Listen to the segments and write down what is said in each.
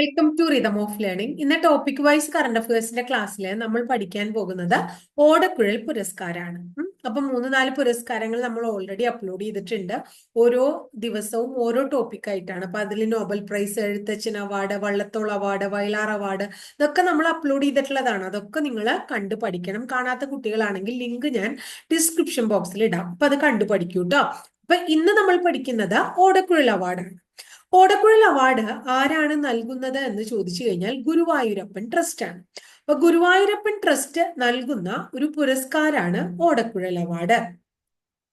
Welcome to rhythm of learning ഇന്ന് topic wise current അഫയേഴ്സിന്റെ ക്ലാസ്സിൽ നമ്മൾ പഠിക്കാൻ പോകുന്നത് ഓടക്കുഴൽ പുരസ്കാരമാണ്. അപ്പൊ മൂന്ന് നാല് പുരസ്കാരങ്ങൾ നമ്മൾ ഓൾറെഡി അപ്ലോഡ് ചെയ്തിട്ടുണ്ട്. ഓരോ ദിവസവും ഓരോ ടോപ്പിക് ആയിട്ടാണ്. അപ്പൊ അതിൽ Nobel prize Ezhuthachan award Vallathol award Vayalar award ഇതൊക്കെ നമ്മൾ അപ്ലോഡ് ചെയ്തിട്ടുള്ളതാണ്. അതൊക്കെ നിങ്ങൾ കണ്ടു പഠിക്കണം. കാണാത്ത കുട്ടികളാണെങ്കിൽ ലിങ്ക് ഞാൻ ഡിസ്ക്രിപ്ഷൻ ബോക്സിൽ ഇടാം. അപ്പൊ അത് കണ്ടു പഠിക്കൂ കേട്ടോ അപ്പൊ ഇന്ന് നമ്മൾ പഠിക്കുന്നത് ഓടക്കുഴൽ അവാർഡാണ് ഓടക്കുഴൽ അവാർഡ് ആരാണ് നൽകുന്നത് എന്ന് ചോദിച്ചു കഴിഞ്ഞാൽ ഗുരുവായൂരപ്പൻ ട്രസ്റ്റ് ആണ്. അപ്പൊ ഗുരുവായൂരപ്പൻ ട്രസ്റ്റ് നൽകുന്ന ഒരു പുരസ്കാരാണ് ഓടക്കുഴൽ അവാർഡ്.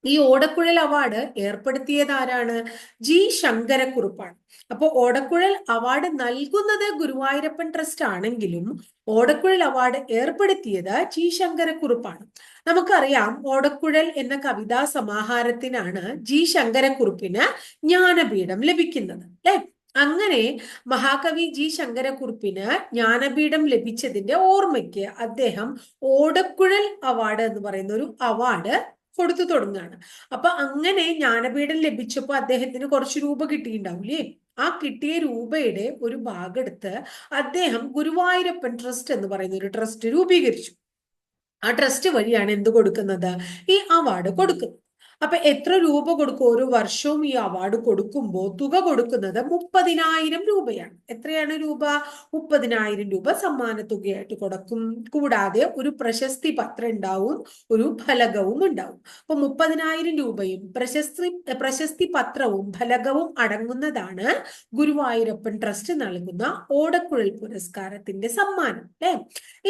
ഈ ഓടക്കുഴൽ അവാർഡ് ഏർപ്പെടുത്തിയത് ആരാണ്? ജി ശങ്കരക്കുറുപ്പാണ്. അപ്പോൾ ഓടക്കുഴൽ അവാർഡ് നൽകുന്നത് ഗുരുവായൂരപ്പൻ ട്രസ്റ്റ് ആണെങ്കിലും ഓടക്കുഴൽ അവാർഡ് ഏർപ്പെടുത്തിയത് ജി ശങ്കരക്കുറുപ്പാണ്. നമുക്കറിയാം ഓടക്കുഴൽ എന്ന കവിതാ സമാഹാരത്തിനാണ് ജി ശങ്കരക്കുറുപ്പിന് ജ്ഞാനപീഠം ലഭിക്കുന്നത് അല്ലേ? അങ്ങനെ മഹാകവി ജി ശങ്കരക്കുറുപ്പിന് ജ്ഞാനപീഠം ലഭിച്ചതിന്റെ ഓർമ്മയ്ക്ക് അദ്ദേഹം ഓടക്കുഴൽ അവാർഡ് എന്ന് പറയുന്ന ഒരു അവാർഡ് കൊടുത്തു തുടങ്ങുകയാണ്. അപ്പൊ അങ്ങനെ ജ്ഞാനപീഠം ലഭിച്ചപ്പോൾ അദ്ദേഹത്തിന് കുറച്ച് രൂപ കിട്ടിയിട്ടുണ്ടാവില്ലേ? ആ കിട്ടിയ രൂപയുടെ ഒരു ഭാഗെടുത്ത് അദ്ദേഹം ഗുരുവായൂരപ്പൻ ട്രസ്റ്റ് എന്ന് പറയുന്ന ഒരു ട്രസ്റ്റ് രൂപീകരിച്ചു. ആ ട്രസ്റ്റ് വഴിയാണ് എന്ത് കൊടുക്കുന്നത്? ഈ അവാർഡ് കൊടുക്കുന്നത്. അപ്പൊ എത്ര രൂപ കൊടുക്കും? ഒരു വർഷവും ഈ അവാർഡ് കൊടുക്കുമ്പോൾ തുക കൊടുക്കുന്നത് മുപ്പതിനായിരം രൂപയാണ്. എത്രയാണ് രൂപ? മുപ്പതിനായിരം രൂപ സമ്മാന തുകയായിട്ട് കൊടുക്കും. കൂടാതെ ഒരു പ്രശസ്തി പത്രം ഉണ്ടാവും ഒരു ഫലകവും ഉണ്ടാവും. അപ്പൊ മുപ്പതിനായിരം രൂപയും പ്രശസ്തി പ്രശസ്തി പത്രവും ഫലകവും അടങ്ങുന്നതാണ് ഗുരുവായൂരപ്പൻ ട്രസ്റ്റ് നൽകുന്ന ഓടക്കുഴൽ പുരസ്കാരത്തിന്റെ സമ്മാനം അല്ലെ?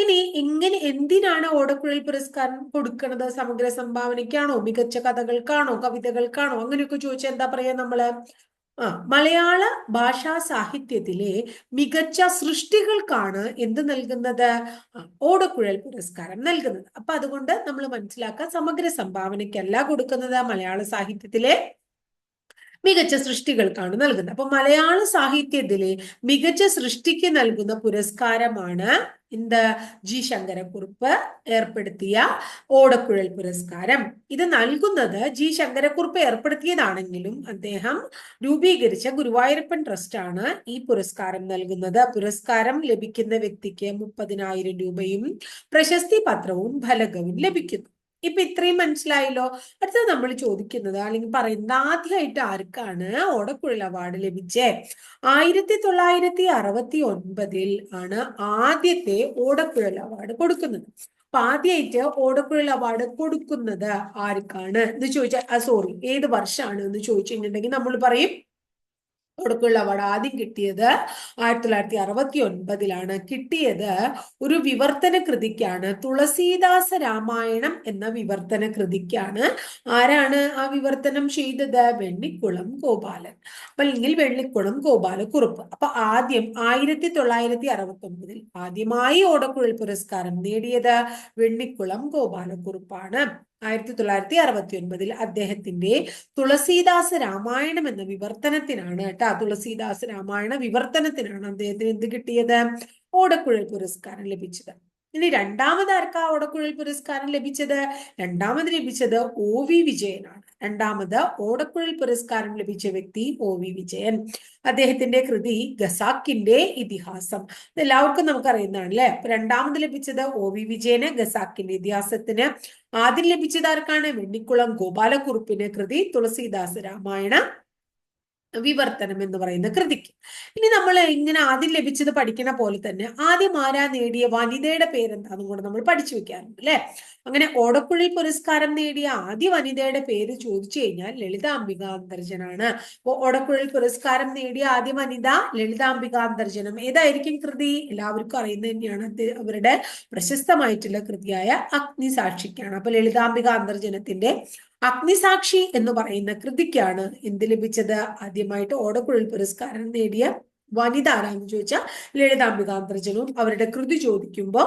ഇനി ഇങ്ങനെ എന്തിനാണ് ഓടക്കുഴൽ പുരസ്കാരം കൊടുക്കുന്നത്? സമഗ്ര സംഭാവനയ്ക്കാണോ മികച്ച കഥകൾക്കാണോ കവിതകൾക്കാണോ അങ്ങനെയൊക്കെ ചോദിച്ചാൽ എന്താ പറയാ നമ്മൾ? ആ മലയാള ഭാഷാ സാഹിത്യത്തിലെ മികച്ച സൃഷ്ടികൾക്കാണ് എന്ത് നൽകുന്നത്? ഓടക്കുഴൽ പുരസ്കാരം നൽകുന്നത്. അപ്പൊ അതുകൊണ്ട് നമ്മൾ മനസ്സിലാക്കുക സമഗ്ര സംഭാവനയ്ക്കല്ല കൊടുക്കുന്നത് മലയാള സാഹിത്യത്തിലെ മികച്ച സൃഷ്ടികൾക്കാണ് നൽകുന്നത്. അപ്പൊ മലയാള സാഹിത്യത്തിലെ മികച്ച സൃഷ്ടിക്ക് നൽകുന്ന പുരസ്കാരമാണ് എന്ത്? ജി ശങ്കരക്കുറുപ്പ് ഏർപ്പെടുത്തിയ ഓടക്കുഴൽ പുരസ്കാരം. ഇത് നൽകുന്നത് ജി ശങ്കരക്കുറുപ്പ് ഏർപ്പെടുത്തിയതാണെങ്കിലും അദ്ദേഹം രൂപീകരിച്ച ഗുരുവായൂരപ്പൻ ട്രസ്റ്റാണ് ഈ പുരസ്കാരം നൽകുന്നത്. പുരസ്കാരം ലഭിക്കുന്ന വ്യക്തിക്ക് മുപ്പതിനായിരം രൂപയും പ്രശസ്തി പത്രവും ഫലകവും ലഭിക്കുന്നു. ഇപ്പൊ ഇത്രയും മനസ്സിലായല്ലോ. അടുത്തത് നമ്മൾ ചോദിക്കുന്നത് അല്ലെങ്കിൽ പറയുന്നത് ആദ്യമായിട്ട് ആർക്കാണ് ഓടക്കുഴൽ അവാർഡ് ലഭിച്ചേ? ആയിരത്തി തൊള്ളായിരത്തി അറുപത്തി ഒൻപതിൽ ആണ് ആദ്യത്തെ ഓടക്കുഴൽ അവാർഡ് കൊടുക്കുന്നത്. അപ്പൊ ആദ്യമായിട്ട് ഓടക്കുഴൽ അവാർഡ് കൊടുക്കുന്നത് ആർക്കാണ്? എന്ന് ചോദിച്ചാൽ സോറി ഏത് വർഷമാണ് എന്ന് ചോദിച്ചു കഴിഞ്ഞിട്ടുണ്ടെങ്കിൽ നമ്മൾ പറയും ഓടക്കുഴൽ അവാർഡ് ആദ്യം കിട്ടിയത് ആയിരത്തി തൊള്ളായിരത്തി അറുപത്തി ഒൻപതിലാണ് കിട്ടിയത് ഒരു വിവർത്തന കൃതിക്കാണ്. തുളസീദാസ രാമായണം എന്ന വിവർത്തന കൃതിക്കാണ്. ആരാണ് ആ വിവർത്തനം ചെയ്തത്? വെണ്ണിക്കുളം ഗോപാലൻ. അപ്പൊ അല്ലെങ്കിൽ വെള്ളിക്കുളം ഗോപാലക്കുറുപ്പ്. അപ്പൊ ആദ്യം ആയിരത്തി തൊള്ളായിരത്തി അറുപത്തി ഒൻപതിൽ ആദ്യമായി ഓടക്കുഴൽ പുരസ്കാരം നേടിയത് വെണ്ണിക്കുളം ഗോപാലക്കുറുപ്പാണ്. ആയിരത്തി തൊള്ളായിരത്തി അറുപത്തി ഒൻപതിൽ അദ്ദേഹത്തിന്റെ തുളസീദാസ രാമായണം എന്ന വിവർത്തനത്തിനാണ് കേട്ടോ. തുളസീദാസ രാമായണ വിവർത്തനത്തിനാണ് അദ്ദേഹത്തിന് എന്ത് കിട്ടിയത്? ഓടക്കുഴൽ പുരസ്കാരം ലഭിച്ചത്. ഇനി രണ്ടാമത് ആർക്കാ ഓടക്കുഴൽ പുരസ്കാരം ലഭിച്ചത്? രണ്ടാമത് ലഭിച്ചത് ഒ വി വിജയനാണ്. രണ്ടാമത് ഓടക്കുഴൽ പുരസ്കാരം ലഭിച്ച വ്യക്തി ഒ വി വിജയൻ. അദ്ദേഹത്തിന്റെ കൃതി ഗസാക്കിന്റെ ഇതിഹാസം. ഇത് എല്ലാവർക്കും നമുക്കറിയുന്നതാണ് അല്ലെ രണ്ടാമത് ലഭിച്ചത് ഒ വി വിജയന് ഗസാക്കിന്റെ ഇതിഹാസത്തിന്. ആദ്യം ലഭിച്ചത് ആർക്കാണ്? വെണ്ണിക്കുളം ഗോപാലക്കുറുപ്പിന് കൃതി തുളസീദാസ രാമായണ വിവർത്തനം എന്ന് പറയുന്ന കൃതിക്ക്. ഇനി നമ്മൾ ഇങ്ങനെ ആദ്യം ലഭിച്ചത് പഠിക്കണ പോലെ തന്നെ ആദ്യം ആരാ നേടിയ വനിതയുടെ പേരെന്താന്നും കൂടെ നമ്മൾ പഠിച്ചു വെക്കാറുണ്ട് അല്ലെ? അങ്ങനെ ഓടക്കുഴൽ പുരസ്കാരം നേടിയ ആദ്യ വനിതയുടെ പേര് ചോദിച്ചു കഴിഞ്ഞാൽ ലളിതാംബിക അന്തർജനാണ് അപ്പൊ ഓടക്കുഴൽ പുരസ്കാരം നേടിയ ആദ്യ വനിത ലളിതാംബിക അന്തർജനം ഏതായിരിക്കും കൃതി? എല്ലാവർക്കും അറിയുന്നത് തന്നെയാണ്. അവരുടെ പ്രശസ്തമായിട്ടുള്ള കൃതിയായ അഗ്നിസാക്ഷിക്കാണ്. അപ്പൊ ലളിതാംബിക അന്തർജനത്തിന്റെ അഗ്നിസാക്ഷി എന്ന് പറയുന്ന കൃതിക്കാണ് എന്ത് ലഭിച്ചത്? ആദ്യമായിട്ട് ഓടക്കുഴൽ പുരസ്കാരം നേടിയ വനിത ആരാന്ന് ചോദിച്ചാൽ ലളിതാംബിക അന്തർജനവും അവരുടെ കൃതി ചോദിക്കുമ്പോൾ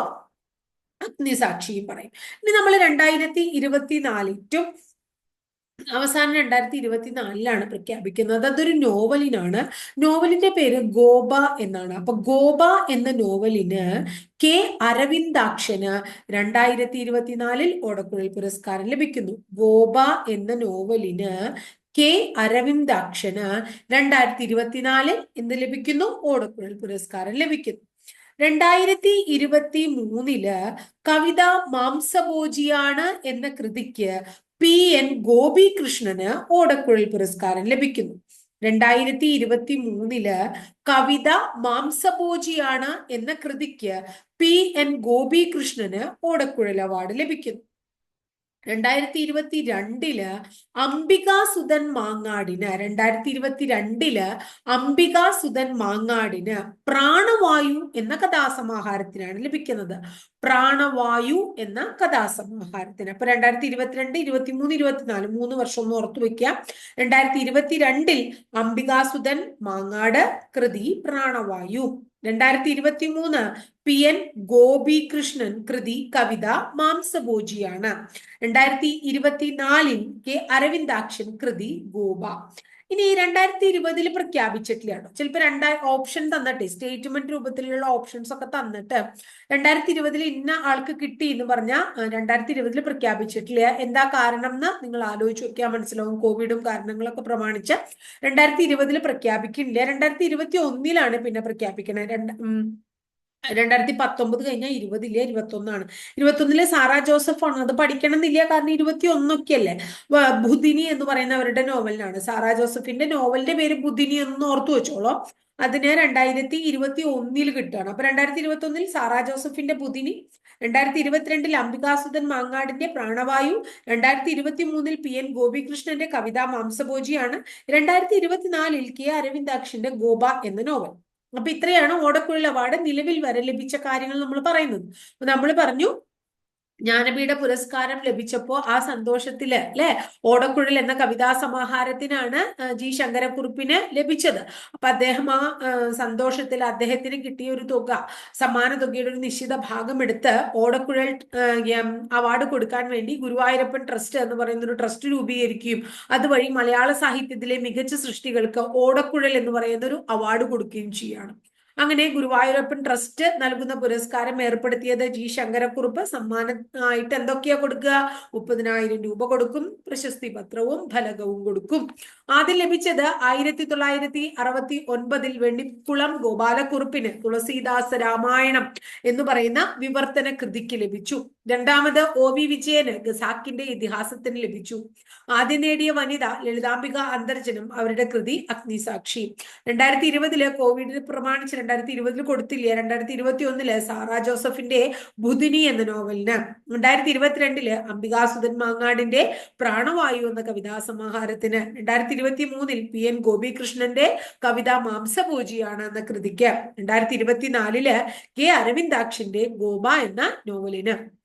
അഗ്നിസാക്ഷിയും പറയും. ഇനി നമ്മൾ രണ്ടായിരത്തി ഇരുപത്തിനാല് ഏറ്റവും അവസാനം രണ്ടായിരത്തി ഇരുപത്തിനാലിലാണ് പ്രഖ്യാപിക്കുന്നത്. അതൊരു നോവലിനാണ്. നോവലിന്റെ പേര് ഗോപ എന്നാണ്. അപ്പൊ ഗോപ എന്ന നോവലിന് കെ അരവിന്ദാക്ഷന് രണ്ടായിരത്തി ഇരുപത്തിനാലിൽ ഓടക്കുഴൽ പുരസ്കാരം ലഭിക്കുന്നു. ഗോപ എന്ന നോവലിന് കെ അരവിന്ദാക്ഷന് രണ്ടായിരത്തി ഇരുപത്തിനാലിൽ എന്ത് ലഭിക്കുന്നു. ഓടക്കുഴൽ പുരസ്കാരം ലഭിക്കുന്നു. രണ്ടായിരത്തി ഇരുപത്തി മൂന്നിൽ കവിത മാംസഭോജിയാണ് എന്ന കൃതിക്ക് പി എൻ ഗോപികൃഷ്ണന് ഓടക്കുഴൽ പുരസ്കാരം ലഭിക്കുന്നു. രണ്ടായിരത്തി ഇരുപത്തി മൂന്നിൽ കവിത മാംസഭോജിയാണ് എന്ന കൃതിക്ക് പി എൻ ഗോപികൃഷ്ണന് ഓടക്കുഴൽ അവാർഡ് ലഭിക്കുന്നു. രണ്ടായിരത്തി ഇരുപത്തി രണ്ടിൽ അംബികാ സുധൻ മാങ്ങാടിന് രണ്ടായിരത്തി ഇരുപത്തി രണ്ടിൽ അംബികാ സുധൻ മാങ്ങാടിന് പ്രാണവായു എന്ന കഥാസമാഹാരത്തിനാണ് ലഭിക്കുന്നത്. പ്രാണവായു എന്ന കഥാസമാഹാരത്തിന്. അപ്പൊ രണ്ടായിരത്തി ഇരുപത്തിരണ്ട് ഇരുപത്തി മൂന്ന് ഇരുപത്തിനാല് മൂന്ന് വർഷം ഒന്ന് ഓർത്തു വെക്കുക രണ്ടായിരത്തി ഇരുപത്തിരണ്ടിൽ അംബികാസുധൻ മാങ്ങാട് കൃതി പ്രാണവായു. രണ്ടായിരത്തി ഇരുപത്തി മൂന്ന് പി എൻ ഗോപികൃഷ്ണൻ കൃതി കവിത മാംസഭോജിയാണ്. രണ്ടായിരത്തി ഇരുപത്തിനാലിൽ കെ അരവിന്ദാക്ഷൻ കൃതി ഗോപ. ഇനി രണ്ടായിരത്തി ഇരുപതിൽ പ്രഖ്യാപിച്ചിട്ടില്ല കേട്ടോ ചിലപ്പോൾ രണ്ടായി ഓപ്ഷൻ തന്നിട്ട് സ്റ്റേറ്റ്മെന്റ് രൂപത്തിലുള്ള ഓപ്ഷൻസ് ഒക്കെ തന്നിട്ട് രണ്ടായിരത്തി ഇരുപതിൽ ഇന്ന ആൾക്ക് കിട്ടി എന്ന് പറഞ്ഞാൽ രണ്ടായിരത്തി ഇരുപതിൽ പ്രഖ്യാപിച്ചിട്ടില്ല. എന്താ കാരണം എന്ന് നിങ്ങൾ ആലോചിച്ച് നോക്കിയാൽ മനസ്സിലാവും. കോവിഡും കാരണങ്ങളൊക്കെ പ്രമാണിച്ച് രണ്ടായിരത്തി ഇരുപതിൽ പ്രഖ്യാപിക്കുന്നില്ല രണ്ടായിരത്തി ഇരുപത്തി ഒന്നിലാണ് പിന്നെ പ്രഖ്യാപിക്കണേ. രണ്ട് രണ്ടായിരത്തി പത്തൊമ്പത് കഴിഞ്ഞാൽ ഇരുപതില്ല ഇരുപത്തൊന്നാണ്. ഇരുപത്തൊന്നിലെ സാറാ ജോസഫ് ആണ് അത് പഠിക്കണം എന്നില്ല കാരണം ഇരുപത്തി ഒന്നൊക്കെ അല്ലേ ബുധിനി എന്ന് പറയുന്ന അവരുടെ നോവലിനാണ്. സാറാ ജോസഫിന്റെ നോവലിന്റെ പേര് ബുധിനി എന്ന് ഓർത്തു വെച്ചോളോ. അതിന് രണ്ടായിരത്തി ഇരുപത്തി ഒന്നിൽ കിട്ടുകയാണ്. അപ്പൊ രണ്ടായിരത്തി ഇരുപത്തി ഒന്നിൽ സാറാ ജോസഫിന്റെ ബുധിനി രണ്ടായിരത്തി ഇരുപത്തിരണ്ടിൽ അംബികാസുധൻ മാങ്ങാടിന്റെ പ്രാണവായു രണ്ടായിരത്തി ഇരുപത്തി മൂന്നിൽ പി എൻ ഗോപികൃഷ്ണന്റെ കവിതാ മാംസഭോജിയാണ് രണ്ടായിരത്തി ഇരുപത്തിനാലിൽ കെ അരവിന്ദാക്ഷിന്റെ ഗോപ എന്ന നോവൽ. അപ്പൊ ഇത്രയാണ് ഓടക്കുഴൽ അവാർഡ് നിലവിൽ വരെ ലഭിച്ച കാര്യങ്ങൾ നമ്മൾ പറയുന്നത്. നമ്മൾ പറഞ്ഞു ജ്ഞാനപീഠ പുരസ്കാരം ലഭിച്ചപ്പോ ആ സന്തോഷത്തിൽ അല്ലെ? ഓടക്കുഴൽ എന്ന കവിതാ സമാഹാരത്തിനാണ് ജി ശങ്കരക്കുറുപ്പിന് ലഭിച്ചത്. അപ്പൊ അദ്ദേഹം ആ സന്തോഷത്തിൽ അദ്ദേഹത്തിന് കിട്ടിയ ഒരു തുക സമ്മാന തുകയുടെ ഒരു നിശ്ചിത ഭാഗം എടുത്ത് ഓടക്കുഴൽ അവാർഡ് കൊടുക്കാൻ വേണ്ടി ഗുരുവായൂരപ്പൻ ട്രസ്റ്റ് എന്ന് പറയുന്ന ഒരു ട്രസ്റ്റ് രൂപീകരിക്കുകയും അതുവഴി മലയാള സാഹിത്യത്തിലെ മികച്ച സൃഷ്ടികൾക്ക് ഓടക്കുഴൽ എന്ന് പറയുന്ന ഒരു അവാർഡ് കൊടുക്കുകയും ചെയ്യാണ് അങ്ങനെ ഗുരുവായൂരപ്പൻ ട്രസ്റ്റ് നൽകുന്ന പുരസ്കാരം ഏർപ്പെടുത്തിയത് ജി ശങ്കരക്കുറുപ്പ്. സമ്മാനമായിട്ട് എന്തൊക്കെയാ കൊടുക്കുക? മുപ്പതിനായിരം രൂപ കൊടുക്കും. പ്രശസ്തി പത്രവും ഫലകവും കൊടുക്കും. ആദ്യം ലഭിച്ചത് ആയിരത്തി തൊള്ളായിരത്തി അറുപത്തി ഒൻപതിൽ വെണ്ണിക്കുളം ഗോപാലക്കുറുപ്പിന് തുളസീദാസ രാമായണം എന്ന് പറയുന്ന വിവർത്തന കൃതിക്ക് ലഭിച്ചു. രണ്ടാമത് ഒ വി വിജയന് ഗസാക്കിന്റെ ഇതിഹാസത്തിന് ലഭിച്ചു. ആദ്യം നേടിയ വനിത ലളിതാംബിക അന്തർജനം അവരുടെ കൃതി അഗ്നിസാക്ഷി. രണ്ടായിരത്തി ഇരുപതിൽ കോവിഡിന് പ്രമാണിച്ച് രണ്ടായിരത്തി ഇരുപതിൽ കൊടുത്തില്ല? രണ്ടായിരത്തി ഇരുപത്തി ഒന്നിൽ സാറാ ജോസഫിന്റെ ബുധിനി എന്ന നോവലിന്. രണ്ടായിരത്തി ഇരുപത്തിരണ്ടിൽ അംബികാസുധൻ മാങ്ങാടിന്റെ പ്രാണവായു എന്ന കവിതാ സമാഹാരത്തിന്. രണ്ടായിരത്തി ഇരുപത്തി മൂന്നിൽ പി എൻ ഗോപികൃഷ്ണന്റെ കവിത മാംസപൂജിയാണ് എന്ന കൃതിക്ക്. രണ്ടായിരത്തി ഇരുപത്തിനാലിൽ കെ അരവിന്ദാക്ഷിന്റെ ഗോപ എന്ന നോവലിന്.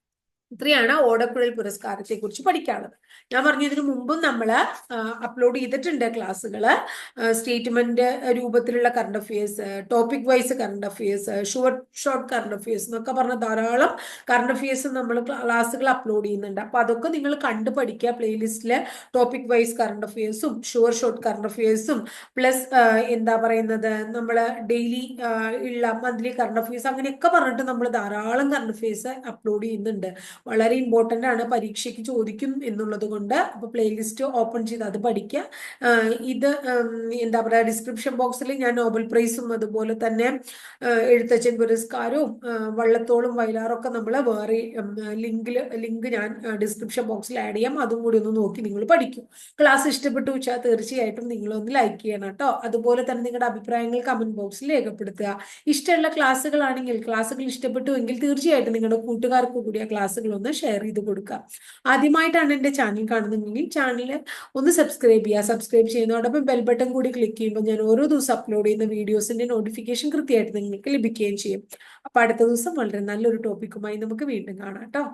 ഇത്രയാണ് ഓടക്കുഴൽ പുരസ്കാരത്തെ കുറിച്ച് പഠിക്കാനുള്ളത്. ഞാൻ പറഞ്ഞു ഇതിനു മുമ്പും നമ്മൾ അപ്ലോഡ് ചെയ്തിട്ടുണ്ട് ക്ലാസ്സുകൾ സ്റ്റേറ്റ്മെന്റ് രൂപത്തിലുള്ള current affairs topic wise current affairs short short current affairs എന്നൊക്കെ പറഞ്ഞ ധാരാളം കറണ്ട് അഫയേഴ്സ് നമ്മൾ ക്ലാസ്സുകൾ അപ്ലോഡ് ചെയ്യുന്നുണ്ട്. അപ്പൊ അതൊക്കെ നിങ്ങൾ കണ്ടു പഠിക്കുക പ്ലേലിസ്റ്റിൽ ടോപ്പിക് വൈസ് കറണ്ട് അഫയേഴ്സും ഷുവർ ഷോർട്ട് കറണ്ട് അഫയേഴ്സും പ്ലസ് എന്താ പറയുന്നത് നമ്മൾ ഡെയിലി ഉള്ള മന്ത്ലി കറണ്ട് അഫയേഴ്സ് അങ്ങനെയൊക്കെ പറഞ്ഞിട്ട് നമ്മൾ ധാരാളം കറണ്ട് അഫയേഴ്സ് അപ്ലോഡ് ചെയ്യുന്നുണ്ട്. വളരെ ഇമ്പോർട്ടന്റ് ആണ് പരീക്ഷയ്ക്ക് ചോദിക്കും എന്നുള്ളത് കൊണ്ട് അപ്പോൾ പ്ലേലിസ്റ്റ് ഓപ്പൺ ചെയ്ത് അത് പഠിക്കുക ഇത് എന്താ പറയുക ഡിസ്ക്രിപ്ഷൻ ബോക്സിൽ ഞാൻ നോബൽ പ്രൈസും അതുപോലെ തന്നെ എഴുത്തച്ഛൻ പുരസ്കാരവും വള്ളത്തോളും വയലാറൊക്കെ നമ്മൾ വേറെ ലിങ്കിൽ ലിങ്ക് ഞാൻ ഡിസ്ക്രിപ്ഷൻ ബോക്സിൽ ആഡ് ചെയ്യാം. അതും കൂടി ഒന്ന് നോക്കി നിങ്ങൾ പഠിക്കും. ക്ലാസ് ഇഷ്ടപ്പെട്ടു വെച്ചാൽ തീർച്ചയായിട്ടും നിങ്ങളൊന്ന് ലൈക്ക് ചെയ്യണം കേട്ടോ അതുപോലെ തന്നെ നിങ്ങളുടെ അഭിപ്രായങ്ങൾ കമന്റ് ബോക്സിൽ രേഖപ്പെടുത്തുക. ഇഷ്ടമുള്ള ക്ലാസ്സുകളാണെങ്കിൽ ക്ലാസ്സുകൾ ഇഷ്ടപ്പെട്ടു എങ്കിൽ തീർച്ചയായിട്ടും നിങ്ങളുടെ കൂട്ടുകാർക്ക് കൂടി ആ ക്ലാസ്സുകൾ ഒന്ന് ഷെയർ ചെയ്ത് കൊടുക്കുക. ആദ്യമായിട്ടാണ് എന്റെ ചാനൽ കാണുന്നതെങ്കിൽ ചാനൽ ഒന്ന് സബ്സ്ക്രൈബ് ചെയ്യുക സബ്സ്ക്രൈബ് ചെയ്യുന്നതോടൊപ്പം ബെൽ ബട്ടൺ കൂടി ക്ലിക്ക് ചെയ്യുമ്പോൾ ഞാൻ ഓരോ ദിവസം അപ്ലോഡ് ചെയ്യുന്ന വീഡിയോസിന്റെ നോട്ടിഫിക്കേഷൻ കൃത്യമായിട്ട് നിങ്ങൾക്ക് ലഭിക്കുകയും ചെയ്യും. അപ്പൊ അടുത്ത ദിവസം വളരെ നല്ലൊരു ടോപ്പിക്കുമായി നമുക്ക് വീണ്ടും കാണാം കേട്ടോ